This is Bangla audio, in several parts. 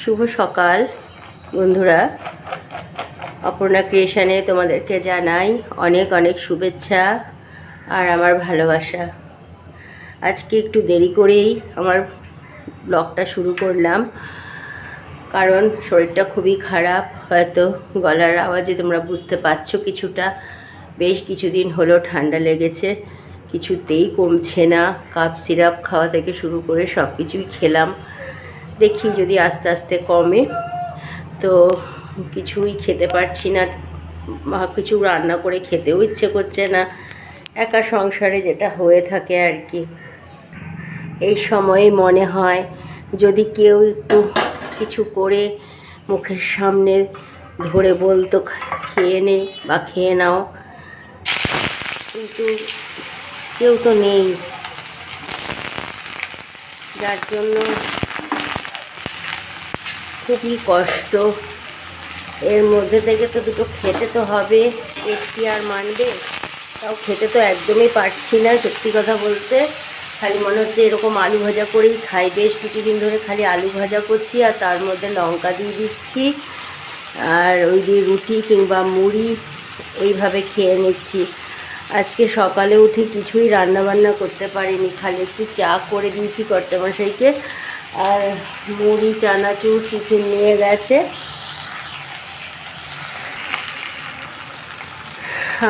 শুভ সকাল, বন্ধুরা। অপর্ণা ক্রিয়েশনে তোমাদেরকে জানাই অনেক অনেক শুভেচ্ছা আর আমার ভালোবাসা। আজকে একটু দেরি করেই আমার ব্লগটা শুরু করলাম, কারণ শরীরটা খুবই খারাপ, হয়তো গলার আওয়াজে তোমরা বুঝতে পারছ কিছুটা। বেশ কিছুদিন হলো ঠান্ডা লেগেছে কিছুতেই কমছে না। কাপ, সিরাপ খাওয়া থেকে শুরু করে সব কিছুই খেলাম। দেখি যদি আস্তে আস্তে কমে। তো কিছুই খেতে পারছি না। কিছু রান্না করে খেতেও ইচ্ছে করছে না। একা সংসারে যেটা হয়ে থাকে আর কি এই সময়ে মনে হয় যদি কেউ একটু কিছু করে মুখের সামনে ধরে বলতো খেয়ে নে বা খেয়ে নাও। কিন্তু কেউ তো নেই। যার জন্য খুবই কষ্ট। এর মধ্যে থেকে তো দুটো খেতে তো হবে। কি আর মানবে। তাও খেতে তো একদমই পারছি না, সত্যি কথা বলতে। খালি মনে হচ্ছে এরকম আলু ভাজা করেই খাই। বেশ কিছুদিন ধরে খালি আলু ভাজা করছি আর তার মধ্যে লঙ্কা দিয়ে দিচ্ছি। আর ওই দিয়ে রুটি কিংবা মুড়ি, এইভাবে খেয়ে নিচ্ছি। আজকে সকালে উঠে কিছুই রান্না বান্না করতে পারিনি, খালি একটু চা করে দিয়েছি কর্তামশাইকে। আর মুড়ি, চানাচুর, টিফিন নিয়ে গেছে।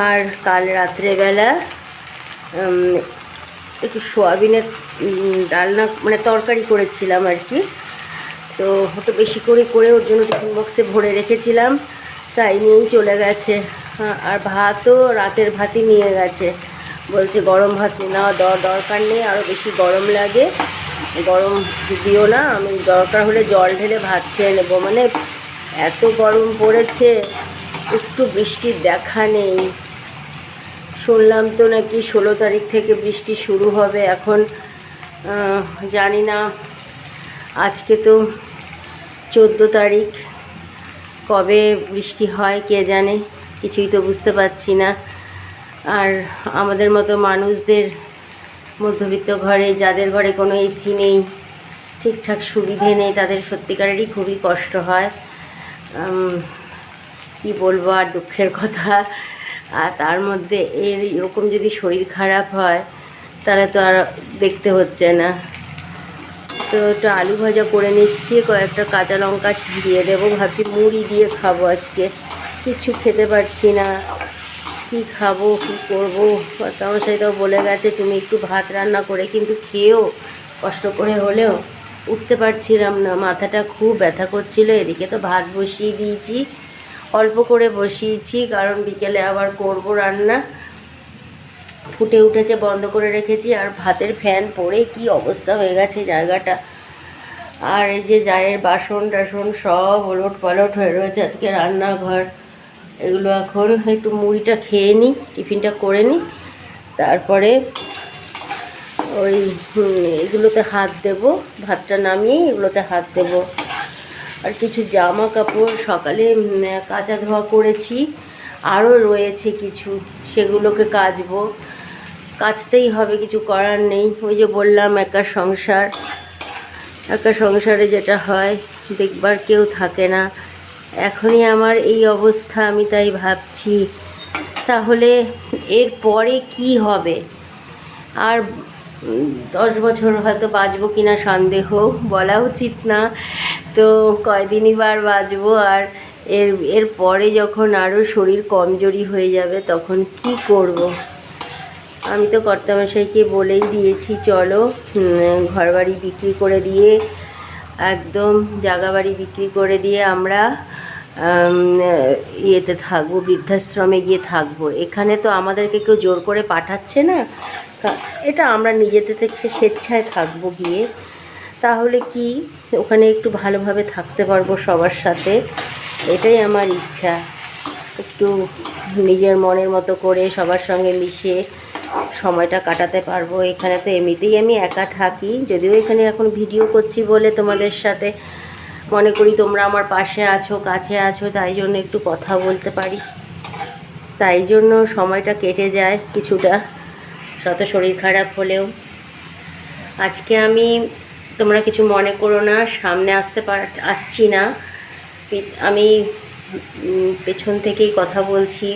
আর কাল রাত্রেবেলা একটু সোয়াবিনের ডালনা মানে তরকারি করেছিলাম আর কি। তো ওটা বেশি করে করে ওর জন্য টিফিন বক্সে ভরে রেখেছিলাম। তাই নিয়েই চলে গেছে। আর ভাতও রাতের ভাতই নিয়ে গেছে। বলছে, গরম ভাত নেওয়া দরকার নেই আরও বেশি গরম লাগে। গরম দিও না, আমি দরকার হলে জল ঢেলে ভাত খেয়ে নেব। মানে এত গরম পড়েছে, একটু বৃষ্টির দেখা নেই। শুনলাম তো নাকি ষোলো তারিখ থেকে বৃষ্টি শুরু হবে, এখন জানি না। আজকে তো চোদ্দ তারিখ, কবে বৃষ্টি হয় কে জানে? কিছুই তো বুঝতে পারছি না। আর আমাদের মতো মানুষদের মধ্যবিত্ত ঘরে, যাদের ঘরে কোনো এসি নেই, ঠিকঠাক সুবিধে নেই, তাদের সত্যিকারেরই খুবই কষ্ট হয়। কি বলব আর দুঃখের কথা। আর তার মধ্যে এর এরকম যদি শরীর খারাপ হয়, তাহলে তো আর দেখতে হচ্ছে না। তো একটু আলু ভাজা করে নিচ্ছি, কয়েকটা কাঁচা লঙ্কা দিয়ে দেবো। ভাবছি মুড়ি দিয়ে খাব আজকে। কিছু খেতে পারছি না। কি খাব, কি করব? আমার সেটাও বলে গেছে, তুমি একটু ভাত রান্না করে কিন্তু খেয়েও কষ্ট করে হলেও উঠতে পারছিলাম না। মাথাটা খুব ব্যথা করছিল, এদিকে তো ভাত বসিয়ে দিয়েছি, অল্প করে বসিয়েছি, কারণ বিকেলে আবার করব রান্না। ফুটে উঠেছে, বন্ধ করে রেখেছি, আর ভাতের ফ্যান পড়ে কি অবস্থা হয়ে গেছে জায়গাটা। আর এই যে জায়ের বাসন টাসন সব ওলট পালট হয়ে রয়েছে, আজকে রান্নাঘর। এগুলো এখন একটু মুড়িটা খেয়ে নিই, টিফিনটা করে নিই। তারপরে ওই এগুলোতে হাত দেব, ভাতটা নামিয়ে এগুলোতে হাত দেব। আর কিছু জামা কাপড় সকালে কাচা ধোয়া করেছি, আরও রয়েছে কিছু, সেগুলোকে কাচবো। কাচতেই হবে, কিছু করার নেই। ওই যে বললাম, একা সংসার। একা সংসারে যেটা হয়, দেখবার কেউ থাকে না। এখনই আমার এই অবস্থা, আমি তাই ভাবছি। তাহলে এর পরে কি হবে? আর দশ বছর হয়তো বাঁচবো কিনা সন্দেহ, বলা উচিত না। তো কয়দিনই বার বাঁচবো, আর এর এর পরে যখন আরও শরীর কমজোরি হয়ে যাবে, তখন কি করব। আমি তো কর্তামশাইকে বলেই দিয়েছি, চলো ঘরবাড়ি বিক্রি করে দিয়ে, একদম জাগা বাড়ি বিক্রি করে দিয়ে আমরা ইয়েতে থাকব, বৃদ্ধাশ্রমে গিয়ে থাকব। এখানে তো আমাদেরকে কেউ জোর করে পাঠাচ্ছে না। এটা আমরা নিজেদের থেকে স্বেচ্ছায় থাকব গিয়ে। তাহলে কি? ওখানে একটু ভালোভাবে থাকতে পারব সবার সাথে। এটাই আমার ইচ্ছা। একটু নিজের মনের মতো করে সবার সঙ্গে মিশে সময়টা কাটাতে পারব। এখানে তো এমনিতেই আমি একা থাকি। যদিও এখানে এখন ভিডিও করছি বলে তোমাদের সাথে মনে করি তোমরা আমার পাশে আছো, কাছে আছো, তাই জন্য একটু কথা বলতে পারি। তাই জন্য সময়টা কেটে যায় কিছুটা শত শরীর খারাপ হলেও। আজকে আমি, তোমরা কিছু মনে করো না, সামনে আসতে পার, আসছি না। আমি পেছন থেকেই কথা বলছি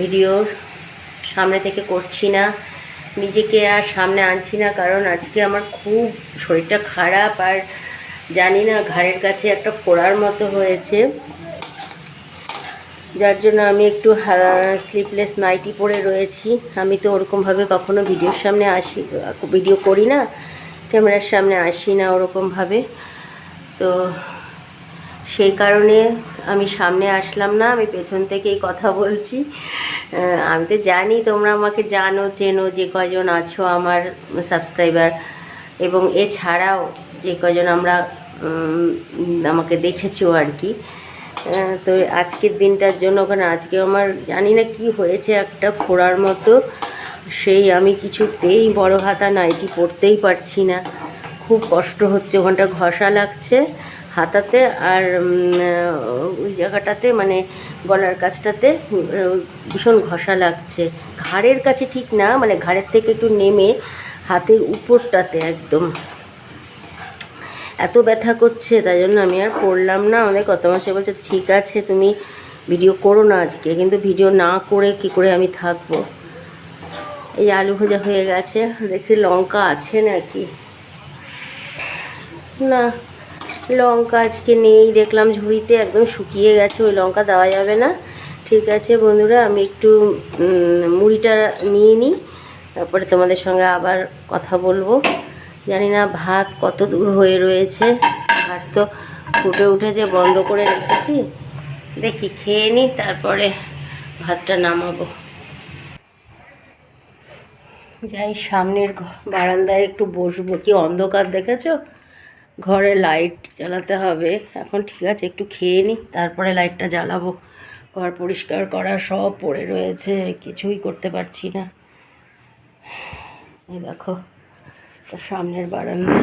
ভিডিওর সামনে থেকে করছি না। নিজেকে আর সামনে আনছি না, কারণ আজকে আমার খুব শরীরটা খারাপ আর জানি না, ঘাড়ের কাছে একটা ফোড়ার মতো হয়েছে। যার জন্য আমি একটু স্লিপলেস নাইটি পরে রয়েছি। আমি তো ওরকমভাবে কখনো ভিডিওর সামনে আসি, ভিডিও করি না, ক্যামেরার সামনে আসি না ওরকমভাবে। তো সেই কারণে আমি সামনে আসলাম না, আমি পেছন থেকেই কথা বলছি। আমি তো জানি তোমরা আমাকে জানো, চেনো যে কয়জন আছো আমার সাবস্ক্রাইবার এবং এছাড়াও যে কজন আমরা আমাকে দেখেছ আর কি। তো আজকের দিনটার জন্য ওখানে, আজকে আমার জানি না কি হয়েছে, একটা ফোড়ার মতো। সেই আমি কিছুতেই বড় হাতা নাইটি পরতেই পারছি না। খুব কষ্ট হচ্ছে, ওখানটা ঘষা লাগছে হাতাতে আর ওই জায়গাটাতে মানে গলার কাছটাতে ভীষণ ঘষা লাগছে। ঘাড়ের কাছে ঠিক না মানে ঘাড়ের থেকে একটু নেমে হাতের উপরটাতে একদম। এত ব্যথা করছে, তাই জন্য আমি আর করলাম না। আমাদের কত মাসে বলছে, ঠিক আছে, তুমি ভিডিও করো না আজকে। কিন্তু ভিডিও না করে কি করে আমি থাকব? এই আলু ভাজা হয়ে গেছে, দেখি লঙ্কা আছে নাকি? না, লঙ্কা আজকে নেই। দেখলাম ঝুড়িতে একদম শুকিয়ে গেছে, ওই লঙ্কা দেওয়া যাবে না। ঠিক আছে বন্ধুরা, আমি একটু মুড়িটা নিয়ে নিই। তারপরে তোমাদের সঙ্গে আবার কথা বলব। জানি না ভাত কত দূর হয়ে রয়েছে। ভাত তো ফুটে উঠেছে, বন্ধ করে রেখেছি। দেখি খেয়ে নিই তারপরে ভাতটা নামাবো। যাই, সামনের বারান্দায় একটু বসবো। কি অন্ধকার দেখেছ? ঘরে লাইট জ্বালাতে হবে। এখন ঠিক আছে, একটু খেয়ে নিই তারপরে লাইটটা জ্বালাবো। ঘর পরিষ্কার করা সব পড়ে রয়েছে, কিছুই করতে পারছি না। এই দেখো। সামনের বারান্দা।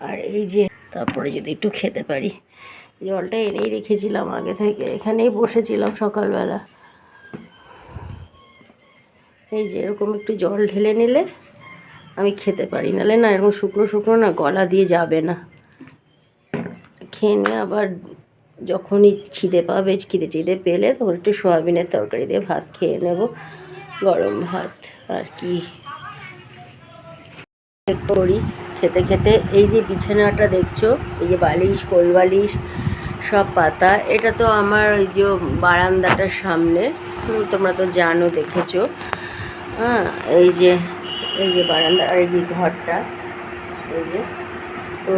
আর এই যে, তারপরে যদি একটু খেতে পারি। জলটা এনেই রেখেছিলাম আগে থেকে, এখানেই বসেছিলাম সকালবেলা। এই যে, এরকম একটু জল ঢেলে নিলে আমি খেতে পারি। নালে না, এরকম শুকনো শুকনো না, গলা দিয়ে যাবে না। খেয়ে নিয়ে আবার যখনই খিদে পাবে, খিদে টিদে পেলে তখন একটু সোয়াবিনের তরকারি দিয়ে ভাত খেয়ে নেব, গরম ভাত। আর কি করি। খেতে খেতে এই যে বিছানাটা দেখছ, এই যে বালিশ কোল বালিশ সব পাতা, এটা তো আমার ওই যে বারান্দাটার সামনে। তোমরা তো জানো, দেখেছ। হ্যাঁ এই যে এই যে বারান্দা, আর এই যে ঘরটা, এই যে। তো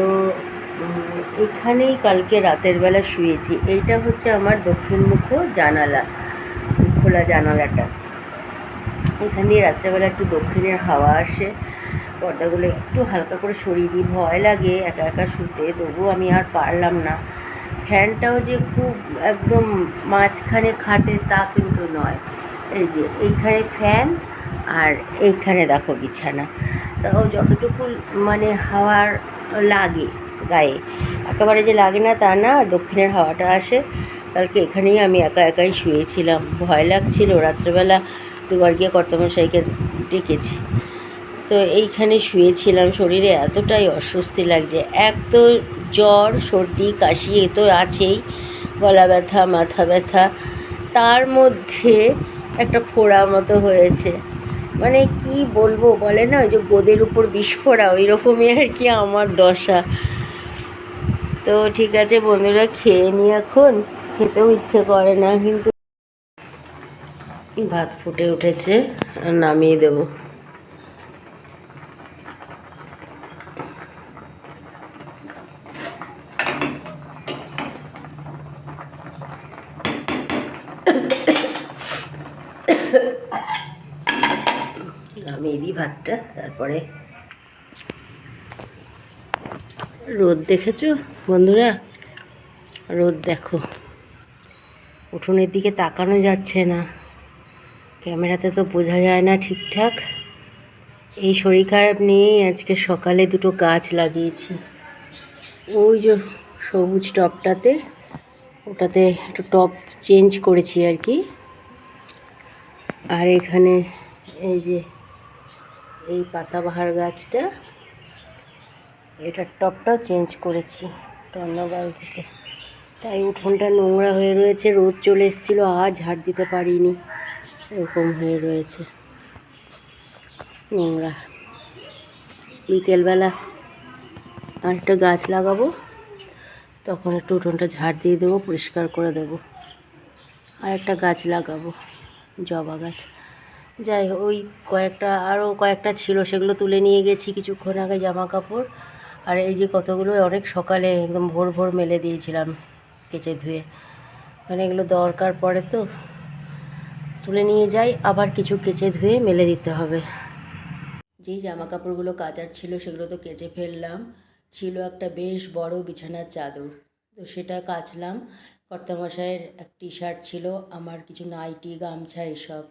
এখানেই কালকে রাতের বেলা শুয়েছি। এইটা হচ্ছে আমার দক্ষিণমুখ জানালা, খোলা জানালাটা। এখান রাত্রেবেলা একটু দক্ষিণের হাওয়া আসে। পর্দাগুলো একটু হালকা করে সরিয়ে দিই, ভয় লাগে একা একা শুতে, তবুও আমি আর পারলাম না। ফ্যানটাও যে খুব একদম মাঝখানে খাটে তা কিন্তু নয়। এই যে এইখানে ফ্যান আর এইখানে দেখো বিছানা। তাও যতটুকু মানে হাওয়ার লাগে গায়ে, একেবারে যে লাগে না তা না দক্ষিণের হাওয়াটা আসে, কালকে এখানেই আমি একা একাই শুয়েছিলাম। ভয় লাগছিল, রাত্রেবেলা দুবার গিয়ে কর্তমশাইকে ডেকেছি। তো এইখানে শুয়েছিলাম, শরীরে এতটাই অস্বস্তি লাগছে। এক তো জ্বর, সর্দি, কাশি এ তো আছেই, গলা ব্যথা, মাথা ব্যথা। তার মধ্যে একটা ফোড়া মতো হয়েছে। মানে কি বলব বলে না, ওই যে গোদের উপর বিস্ফোরা ওই রকমই আর কি আমার দশা। তো ঠিক আছে বন্ধুরা, খেয়ে নি এখন। খেতেও ইচ্ছে করে না, কিন্তু ভাত ফুটে উঠেছে, আর নামিয়ে দেবো। দিই ভাতটা, তারপরে রোদ দেখেছ বন্ধুরা? রোদ দেখো। উঠোনের দিকে তাকানো যাচ্ছে না। ক্যামেরাতে তো বোঝা যায় না ঠিকঠাক। এই শরীর খারাপ নিয়েই আজকে সকালে দুটো গাছ লাগিয়েছি। ওই যে সবুজ টপটাতে, ওটাতে একটু টপ চেঞ্জ করেছি আর কি। আর এখানে এই যে এই পাতাবাহার গাছটা এটার টপটাও চেঞ্জ করেছি টন্নবাল থেকে তাই উঠোনটা নোংরা হয়ে রয়েছে, রোদ চলে এসেছিল আর ঝাড় দিতে পারিনি, এরকম হয়ে রয়েছে। নোংরা। বিকেলবেলা আর একটা গাছ লাগাবো, তখন একটু উঠোনটা ঝাড় দিয়ে দেবো, পরিষ্কার করে দেবো। আর একটা গাছ লাগাবো, জবা গাছ। যাই হোক, ওই কয়েকটা আরও কয়েকটা ছিল, সেগুলো তুলে নিয়ে গেছি কিছুক্ষণ আগে জামা কাপড় আর এই যে কতগুলো, অনেক সকালে একদম ভোর ভোর মেলে দিয়েছিলাম কেচে ধুয়ে। মানে এগুলো দরকার পড়ে তো, তুলে নিয়ে যাই, আবার কিছু কেচে ধুয়ে মেলে দিতে হবে। যেই জামা কাপড়গুলো কাচার ছিল, সেগুলো তো কেচে ফেললাম। ছিল একটা বেশ বড় বিছানার চাদর, তো সেটা কাচলাম। কর্তামশাইয়ের এক টি শার্ট ছিল, আমার কিছু নাইটি, গামছা, এসব।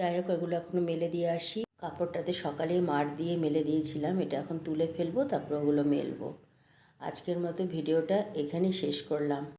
যাই হোক, এগুলো এখন মেলে দিয়ে আসি। কাপড়টাতে সকালে মার দিয়ে মেলে দিয়েছিলাম, এটা এখন তুলে ফেলব, তারপর ওগুলো মেলবো। আজকের মতো ভিডিওটা এখানেই শেষ করলাম।